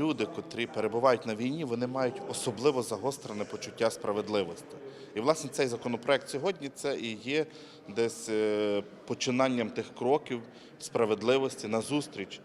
люди, котрі перебувають на війні, вони мають особливо загострене почуття справедливості. І власне цей законопроект сьогодні це і є десь е, починанням тих кроків справедливості назустріч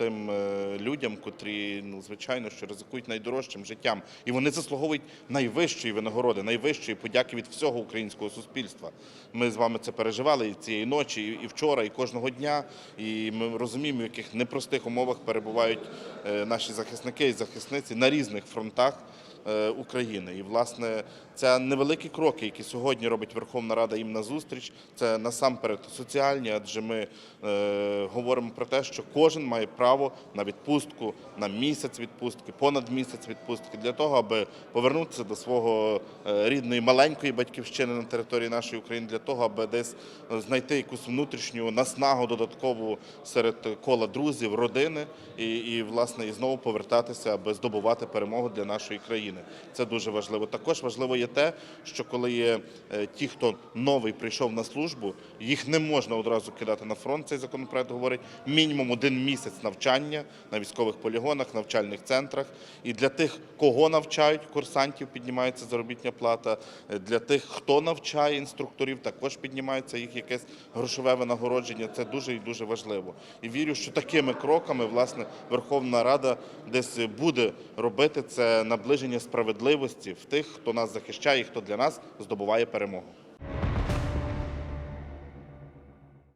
тим е, людям, котрі ну звичайно що ризикують найдорожчим життям, і вони заслуговують найвищої винагороди, найвищої подяки від всього українського суспільства. Ми з вами це переживали і цієї ночі, і вчора, і кожного дня. І ми розуміємо, в яких непростих умовах перебувають е, наші захисники і захисниці на різних фронтах. Е, України. І, власне, це невеликі кроки, які сьогодні робить Верховна Рада їм назустріч. Це насамперед соціальні, адже ми е, говоримо про те, що кожен має право на відпустку, на місяць відпустки, понад місяць відпустки, для того, аби повернутися до свого е, рідної маленької батьківщини на території нашої України, для того, аби десь знайти якусь внутрішню наснагу додаткову серед кола друзів, родини, і, і власне і знову повертатися, аби здобувати перемогу для нашої країни. Це дуже важливо. Також важливо є те, що коли є е, ті, хто новий прийшов на службу, їх не можна одразу кидати на фронт. Цей законопроект говорить мінімум один місяць навчання на військових полігонах, навчальних центрах. І для тих, кого навчають курсантів, піднімається заробітня плата. Е, Для тих, хто навчає інструкторів, також піднімається їх якесь грошове винагородження. Це дуже і дуже важливо. І вірю, що такими кроками власне Верховна Рада десь буде робити це наближення справедливості в тих, хто нас захищає, і хто для нас здобуває перемогу.